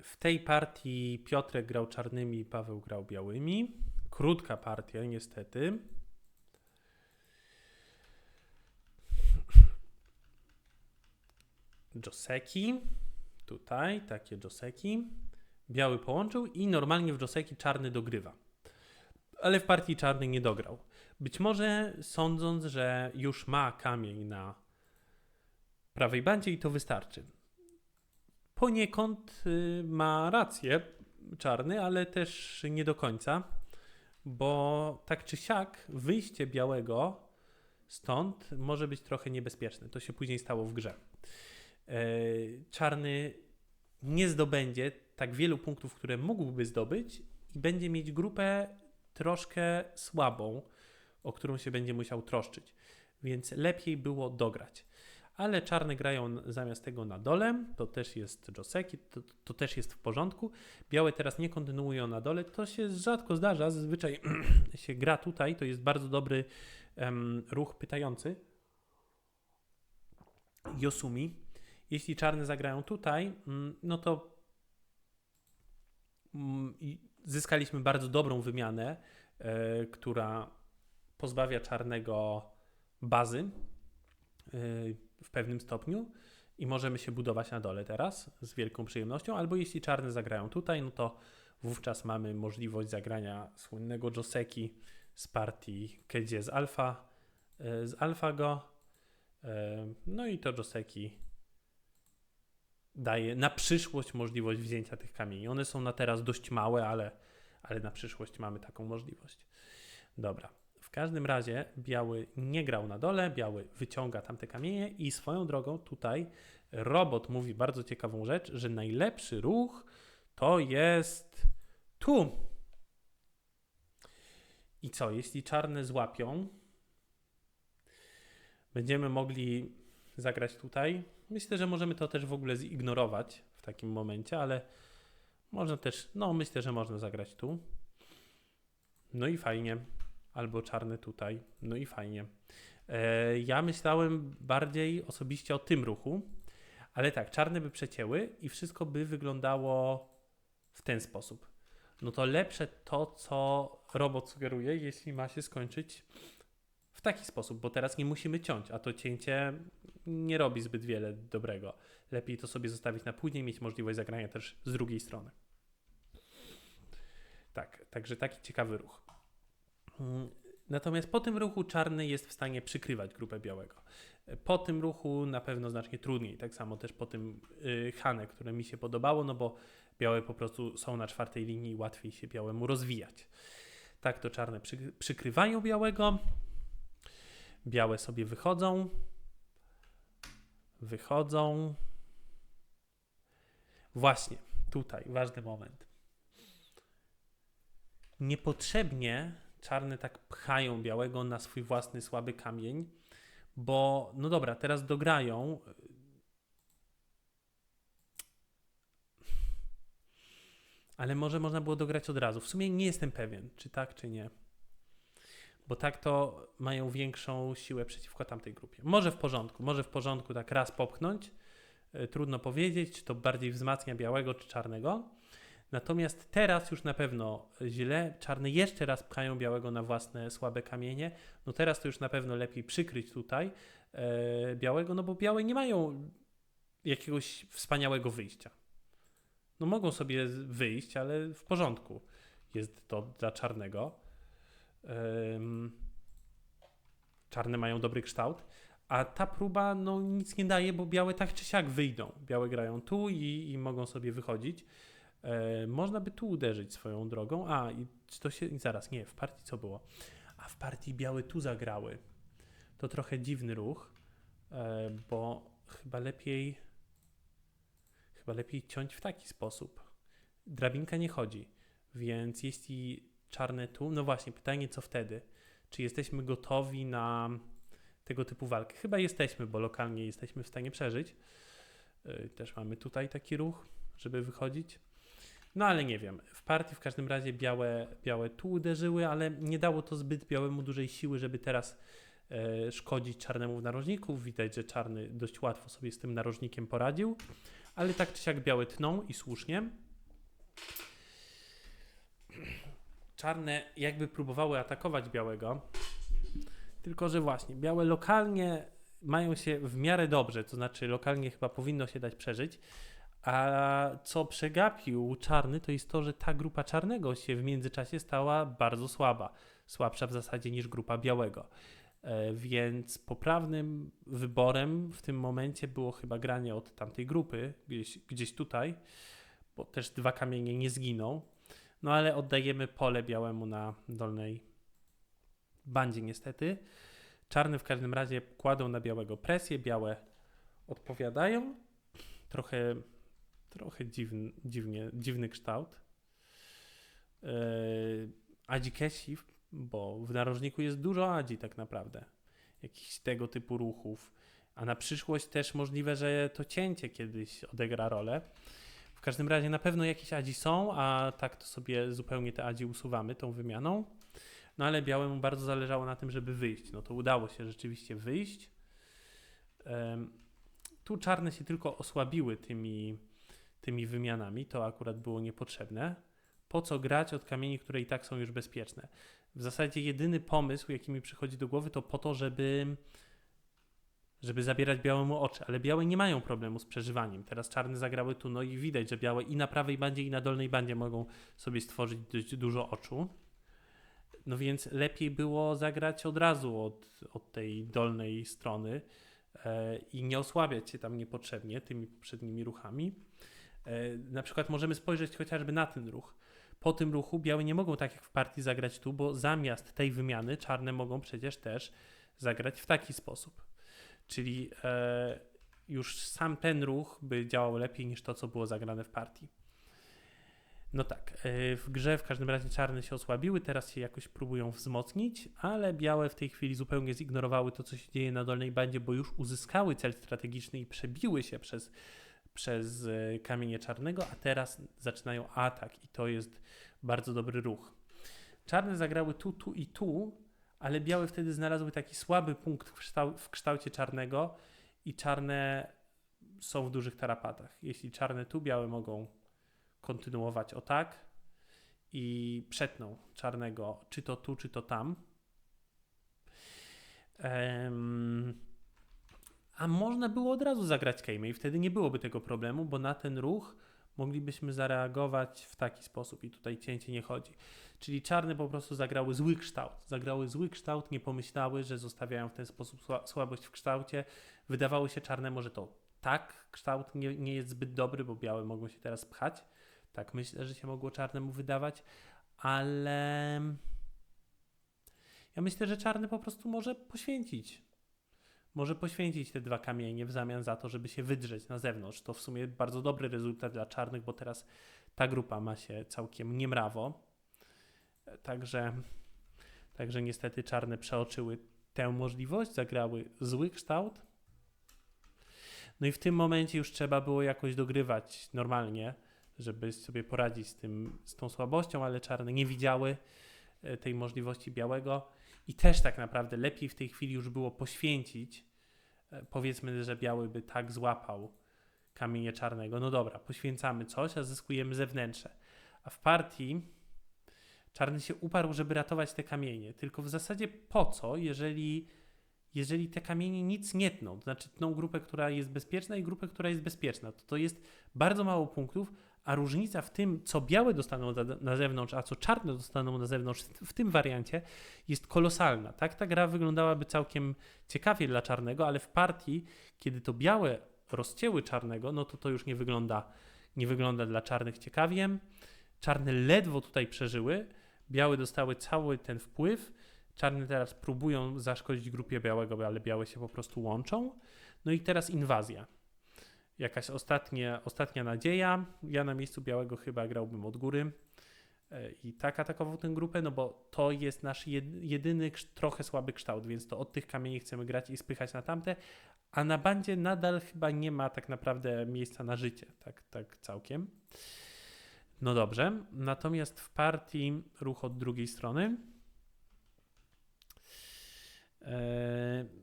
W tej partii Piotrek grał czarnymi, Paweł grał białymi. Krótka partia, niestety. Joseki. Tutaj takie Joseki. Biały połączył i normalnie w Joseki czarny dogrywa. Ale w partii czarny nie dograł. Być może sądząc, że już ma kamień na prawej bandzie i to wystarczy. Poniekąd y, ma rację czarny, ale też nie do końca, bo tak czy siak wyjście białego stąd może być trochę niebezpieczne. To się później stało w grze. E, Czarny nie zdobędzie tak wielu punktów, które mógłby zdobyć i będzie mieć grupę troszkę słabą, o którą się będzie musiał troszczyć. Więc lepiej było dograć. Ale czarne grają zamiast tego na dole, to też jest Joseki, to, to też jest w porządku. Białe teraz nie kontynuują na dole, to się rzadko zdarza, zazwyczaj się gra tutaj, to jest bardzo dobry em, ruch pytający. Yosumi. Jeśli czarne zagrają tutaj, mm, no to mm, zyskaliśmy bardzo dobrą wymianę, e, która pozbawia czarnego bazy e, w pewnym stopniu i możemy się budować na dole teraz z wielką przyjemnością, albo jeśli czarne zagrają tutaj, no to wówczas mamy możliwość zagrania słynnego Joseki z partii Kedzie z Alfa, e, z AlphaGo. E, No i to Joseki daje na przyszłość możliwość wzięcia tych kamieni. One są na teraz dość małe, ale, ale na przyszłość mamy taką możliwość. Dobra. Każdym razie biały nie grał na dole, biały wyciąga tamte kamienie i swoją drogą tutaj robot mówi bardzo ciekawą rzecz, że najlepszy ruch to jest tu. I co, jeśli czarne złapią, będziemy mogli zagrać tutaj. Myślę, że możemy to też w ogóle zignorować w takim momencie, ale można też, no myślę, że można zagrać tu. No i fajnie. Albo czarny tutaj. No i fajnie. E, ja myślałem bardziej osobiście o tym ruchu, ale tak, czarne by przecięły i wszystko by wyglądało w ten sposób. No to lepsze to, co robot sugeruje, jeśli ma się skończyć w taki sposób, bo teraz nie musimy ciąć, a to cięcie nie robi zbyt wiele dobrego. Lepiej to sobie zostawić na później, mieć możliwość zagrania też z drugiej strony. Tak, także taki ciekawy ruch. Mm, Natomiast po tym ruchu czarny jest w stanie przykrywać grupę białego. Po tym ruchu na pewno znacznie trudniej. Tak samo też po tym y, Hane, które mi się podobało, no bo białe po prostu są na czwartej linii i łatwiej się białemu rozwijać. Tak to czarne przy, przykrywają białego. Białe sobie wychodzą. Wychodzą. Właśnie, tutaj ważny moment. Niepotrzebnie czarne tak pchają białego na swój własny słaby kamień, bo no dobra, teraz dograją. Ale może można było dograć od razu. W sumie nie jestem pewien, czy tak, czy nie. Bo tak to mają większą siłę przeciwko tamtej grupie. Może w porządku, może w porządku tak raz popchnąć. Y, Trudno powiedzieć, czy to bardziej wzmacnia białego, czy czarnego. Natomiast teraz już na pewno źle. Czarne jeszcze raz pchają białego na własne słabe kamienie. No teraz to już na pewno lepiej przykryć tutaj e, białego, no bo białe nie mają jakiegoś wspaniałego wyjścia. No mogą sobie wyjść, ale w porządku jest to dla czarnego. Em, czarne mają dobry kształt. A ta próba no, nic nie daje, bo białe tak czy siak wyjdą. Białe grają tu i, i mogą sobie wychodzić. E, można by tu uderzyć swoją drogą. A, i to się. Zaraz, nie, w partii co było? A w partii białe tu zagrały. To trochę dziwny ruch, e, bo chyba lepiej. Chyba lepiej ciąć w taki sposób. Drabinka nie chodzi, więc jeśli czarne tu. No właśnie, pytanie, co wtedy? Czy jesteśmy gotowi na tego typu walkę? Chyba jesteśmy, bo lokalnie jesteśmy w stanie przeżyć. E, Też mamy tutaj taki ruch, żeby wychodzić. No ale nie wiem. W partii w każdym razie białe, białe tu uderzyły, ale nie dało to zbyt białemu dużej siły, żeby teraz e, szkodzić czarnemu w narożniku. Widać, że czarny dość łatwo sobie z tym narożnikiem poradził. ale tak czy siak białe tną i słusznie. Czarne jakby próbowały atakować białego, tylko że właśnie białe lokalnie mają się w miarę dobrze, to znaczy lokalnie chyba powinno się dać przeżyć, a co przegapił czarny, to jest to, że ta grupa czarnego się w międzyczasie stała bardzo słaba. Słabsza w zasadzie niż grupa białego. E, Więc poprawnym wyborem w tym momencie było chyba granie od tamtej grupy, gdzieś, gdzieś tutaj, bo też dwa kamienie nie zginą. No ale oddajemy pole białemu na dolnej bandzie niestety. Czarny w każdym razie kładą na białego presję, białe odpowiadają. Trochę, trochę dziwny, dziwnie, dziwny kształt. Yy, Adzi Kesi, bo w narożniku jest dużo Adzi tak naprawdę. Jakichś tego typu ruchów. A na przyszłość też możliwe, że to cięcie kiedyś odegra rolę. W każdym razie na pewno jakieś Adzi są, a tak to sobie zupełnie te Adzi usuwamy tą wymianą. No ale białemu bardzo zależało na tym, żeby wyjść. No to udało się rzeczywiście wyjść. Tu czarne się tylko osłabiły tymi, tymi wymianami. To akurat było niepotrzebne. Po co grać od kamieni, które i tak są już bezpieczne? W zasadzie jedyny pomysł, jaki mi przychodzi do głowy, to po to, żeby żeby zabierać białemu oczy, ale białe nie mają problemu z przeżywaniem. Teraz czarne zagrały tu, no i widać, że białe i na prawej bandzie, i na dolnej bandzie mogą sobie stworzyć dość dużo oczu. No więc lepiej było zagrać od razu od, od tej dolnej strony e, i nie osłabiać się tam niepotrzebnie tymi poprzednimi ruchami. E, na przykład możemy spojrzeć chociażby na ten ruch. Po tym ruchu białe nie mogą tak jak w partii zagrać tu, bo zamiast tej wymiany czarne mogą przecież też zagrać w taki sposób. Czyli e, już sam ten ruch by działał lepiej niż to, co było zagrane w partii. No tak, e, w grze w każdym razie czarne się osłabiły, teraz się jakoś próbują wzmocnić, ale białe w tej chwili zupełnie zignorowały to, co się dzieje na dolnej bandzie, bo już uzyskały cel strategiczny i przebiły się przez, przez e, kamienie czarnego, a teraz zaczynają atak i to jest bardzo dobry ruch. Czarne zagrały tu, tu i tu, ale białe wtedy znalazły taki słaby punkt w, kształ- w kształcie czarnego i czarne są w dużych tarapatach. Jeśli czarne tu, białe mogą kontynuować o tak i przetną czarnego czy to tu, czy to tam. Em, a można było od razu zagrać kejmę i wtedy nie byłoby tego problemu, bo na ten ruch moglibyśmy zareagować w taki sposób i tutaj cięcie nie chodzi. Czyli czarne po prostu zagrały zły kształt. Zagrały zły kształt, nie pomyślały, że zostawiają w ten sposób sła- słabość w kształcie. Wydawało się czarnemu, że to tak, kształt nie, nie jest zbyt dobry, bo białe mogą się teraz pchać. Tak myślę, że się mogło czarnemu wydawać, ale ja myślę, że czarny po prostu może poświęcić. Może poświęcić te dwa kamienie w zamian za to, żeby się wydrzeć na zewnątrz. To w sumie bardzo dobry rezultat dla czarnych, bo teraz ta grupa ma się całkiem niemrawo. Także, także niestety czarne przeoczyły tę możliwość, zagrały zły kształt. No i w tym momencie już trzeba było jakoś dogrywać normalnie, żeby sobie poradzić z, tym, z tą słabością, ale czarne nie widziały e, tej możliwości białego i też tak naprawdę lepiej w tej chwili już było poświęcić. e, Powiedzmy, że biały by tak złapał kamienie czarnego. No dobra, poświęcamy coś, a zyskujemy zewnętrzne. A w partii czarny się uparł, żeby ratować te kamienie. Tylko w zasadzie po co, jeżeli, jeżeli te kamienie nic nie tną? To znaczy tną grupę, która jest bezpieczna i grupę, która jest bezpieczna. To, to jest bardzo mało punktów, a różnica w tym, co białe dostaną na, na zewnątrz, a co czarne dostaną na zewnątrz w, tym wariancie jest kolosalna. Tak ta gra wyglądałaby całkiem ciekawie dla czarnego, ale w partii, kiedy to białe rozcięły czarnego, no to to już nie wygląda, nie wygląda dla czarnych ciekawie. Czarne ledwo tutaj przeżyły, białe dostały cały ten wpływ. Czarne teraz próbują zaszkodzić grupie białego, ale białe się po prostu łączą. No i teraz inwazja. Jakaś ostatnie, ostatnia nadzieja. Ja na miejscu białego chyba grałbym od góry e, i tak atakował tę grupę, no bo to jest nasz jed- jedyny trochę słaby kształt, więc to od tych kamieni chcemy grać i spychać na tamte, a na bandzie nadal chyba nie ma tak naprawdę miejsca na życie, tak, tak całkiem. No dobrze, natomiast w partii ruch od drugiej strony. Eee,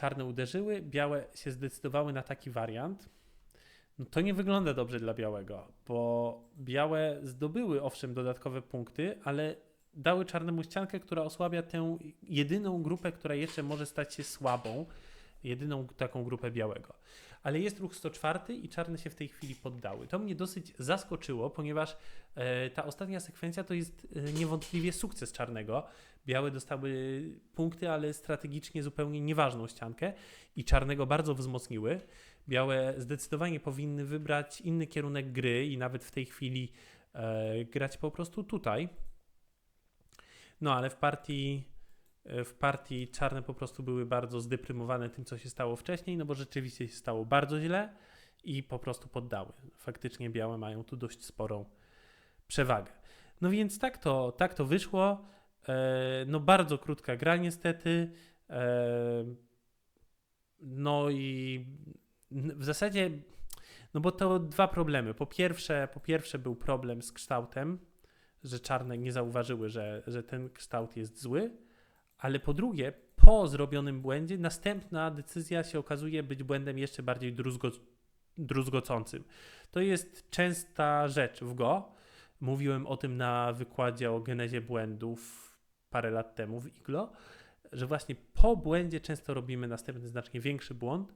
czarne uderzyły, białe się zdecydowały na taki wariant, no to nie wygląda dobrze dla białego, bo białe zdobyły owszem dodatkowe punkty, ale dały czarnemu ściankę, która osłabia tę jedyną grupę, która jeszcze może stać się słabą, jedyną taką grupę białego. Ale jest ruch 104 i czarne się w tej chwili poddały. To mnie dosyć zaskoczyło, ponieważ e, ta ostatnia sekwencja to jest e, niewątpliwie sukces czarnego. Białe dostały punkty, ale strategicznie zupełnie nieważną ściankę i czarnego bardzo wzmocniły. Białe zdecydowanie powinny wybrać inny kierunek gry i nawet w tej chwili e, grać po prostu tutaj. No ale w partii, w partii czarne po prostu były bardzo zdeprymowane tym, co się stało wcześniej, no bo rzeczywiście się stało bardzo źle i po prostu poddały. Faktycznie białe mają tu dość sporą przewagę. No więc tak to, tak to wyszło. E, no bardzo krótka gra niestety. E, no i w zasadzie, no bo to dwa problemy. Po pierwsze, po pierwsze był problem z kształtem, że czarne nie zauważyły, że, że ten kształt jest zły, ale po drugie, po zrobionym błędzie, następna decyzja się okazuje być błędem jeszcze bardziej druzgo, druzgocącym. To jest częsta rzecz w Go. Mówiłem o tym na wykładzie o genezie błędów parę lat temu w Iglo, że właśnie po błędzie często robimy następny znacznie większy błąd.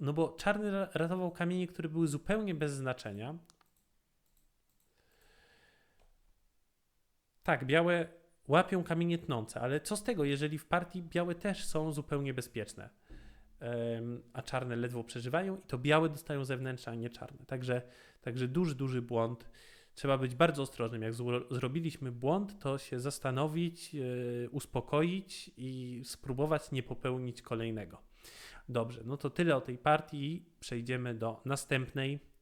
No bo czarny ratował kamienie, które były zupełnie bez znaczenia, Tak, białe łapią kamienie tnące, ale co z tego, jeżeli w partii białe też są zupełnie bezpieczne, a czarne ledwo przeżywają i to białe dostają zewnętrzne, a nie czarne. Także, także duży, duży błąd. Trzeba być bardzo ostrożnym. Jak zrobiliśmy błąd, to się zastanowić, yy, uspokoić i spróbować nie popełnić kolejnego. Dobrze, no to tyle o tej partii. Przejdziemy do następnej